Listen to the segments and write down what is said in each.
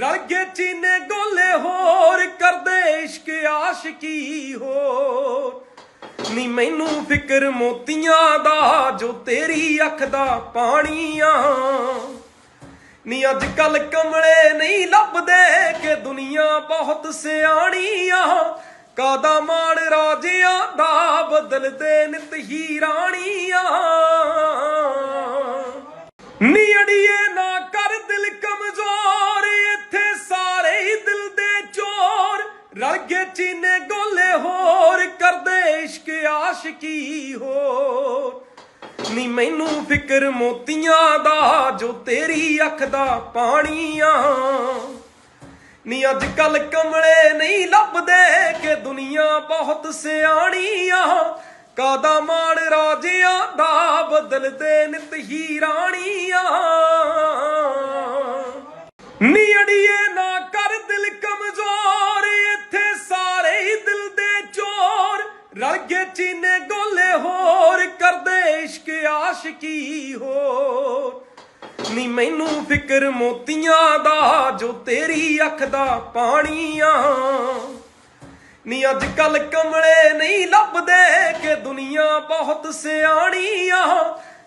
ਰਲ ਚੀਨੇ ਗੋਲੇ, ਹੋਰ ਕਰਦੇ ਇਸ਼ਕ, ਆਸ਼ਕੀ ਹੋ ਨੀ ਮੈਨੂੰ ਫਿਕਰ ਮੋਤੀਆਂ ਦਾ, ਜੋ ਤੇਰੀ ਅੱਖ ਦਾ ਪਾਣੀ ਆ ਨੀ ਅੱਜ ਕੱਲ ਕਮਲੇ ਨਹੀਂ ਲੱਭਦੇ ਕਿ ਦੁਨੀਆ ਬਹੁਤ ਸਿਆਣੀ ਆ ਕਾਦਾ ਮਾਣ ਰਾਜਿਆਂ ਦਾ, ਬਦਲਦੇ ਨਿਤ ਹੀ ਰਾਣੀਆਂ। ਆਸ਼ਕੀ ਹੋਰ? ਨੀ ਮੈਨੂੰ ਫਿਕਰ ਮੋਤੀਆਂ ਦਾ, ਜੋ ਤੇਰੀ ਅੱਖ ਦਾ ਪਾਣੀ ਨੀ ਅੱਜ ਕੱਲ ਕਮਲੇ ਨਹੀਂ ਲੱਭਦੇ ਕਿ ਦੁਨੀਆ ਬਹੁਤ ਸਿਆਣੀ ਆ ਕਾਦਾ ਮਾਣ ਰਾਜਿਆਂ ਦਾ, ਬਦਲਦੇ ਨਿਤ ਹੀ ਰਾਣੀਆਂ। ਆਸ਼ਕੀ ਹੋਰ? ਨੀ ਮੈਨੂੰ ਫਿਕਰ ਮੋਤੀਆਂ ਦਾ, ਜੋ ਤੇਰੀ ਅੱਖ ਦਾ ਪਾਣੀ ਨੀ ਅੱਜ ਕੱਲ ਕਮਲੇ ਨਹੀਂ ਲੱਭਦੇ ਕਿ ਦੁਨੀਆ ਬਹੁਤ ਸਿਆਣੀ ਆ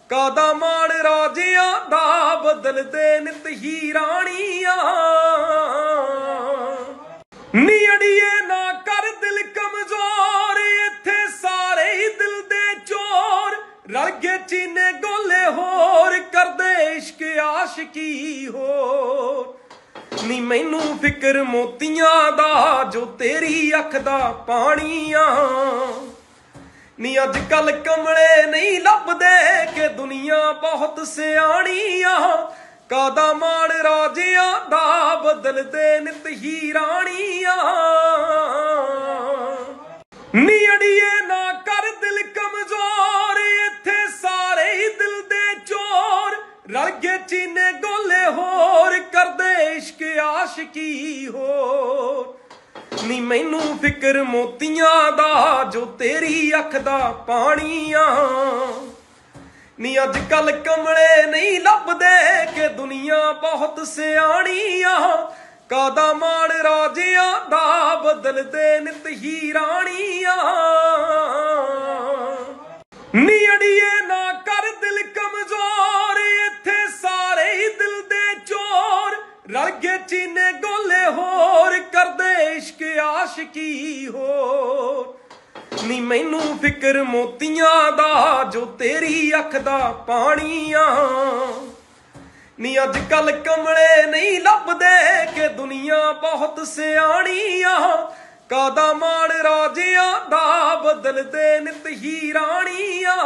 ਕਾਦਾ ਮਾਣ ਰਾਜਿਆਂ ਦਾ, ਬਦਲਦੇ ਨਿਤ ਹੀ ਰਾਣੀਆਂ। ਰਲ ਗਏ ਚੀਨੇ ਗੋਲੇ, ਹੋਰ ਕਰਦੇ ਇਸ਼ਕ, ਆਸ਼ਕੀ ਹੋ ਨੀ ਮੈਨੂੰ ਫਿਕਰ ਮੋਤੀਆਂ ਦਾ, ਜੋ ਤੇਰੀ ਅੱਖ ਦਾ ਪਾਣੀ ਆ ਨੀ ਅੱਜ ਕੱਲ ਕਮਲੇ ਨਹੀਂ ਲੱਭਦੇ ਕਿ ਦੁਨੀਆ ਬਹੁਤ ਸਿਆਣੀ ਆ ਕਾਦਾ ਮਾਣ ਰਾਜਿਆਂ ਦਾ, ਬਦਲਦੇ ਨਿਤ ਹੀ ਰਾਣੀਆਂ। ਆਸ਼ਕੀ ਹੋਰ? ਨੀ ਮੈਨੂੰ ਫਿਕਰ ਮੋਤੀਆਂ ਦਾ, ਜੋ ਤੇਰੀ ਅੱਖ ਦਾ ਪਾਣੀ ਨੀ ਅੱਜ ਕੱਲ ਕਮਲੇ ਨਹੀਂ ਲੱਭਦੇ ਕਿ ਦੁਨੀਆ ਬਹੁਤ ਸਿਆਣੀ ਆ ਕਾਦਾ ਮਾਣ ਰਾਜਿਆਂ ਦਾ, ਬਦਲਦੇ ਨਿਤ ਹੀ ਆਸ਼ਕੀ ਹੋਰ? ਨੀ ਮੈਨੂੰ ਫਿਕਰ ਮੋਤੀਆਂ ਦਾ, ਜੋ ਤੇਰੀ ਅੱਖ ਦਾ ਪਾਣੀ ਨੀ ਅੱਜ ਕੱਲ ਕਮਲੇ ਨਹੀਂ ਲੱਭਦੇ ਕਿ ਦੁਨੀਆ ਬਹੁਤ ਸਿਆਣੀ ਆ ਕਾਦਾ ਮਾਣ ਰਾਜਿਆਂ ਦਾ, ਬਦਲਦੇ ਨਿਤ ਹੀ ਰਾਣੀਆਂ।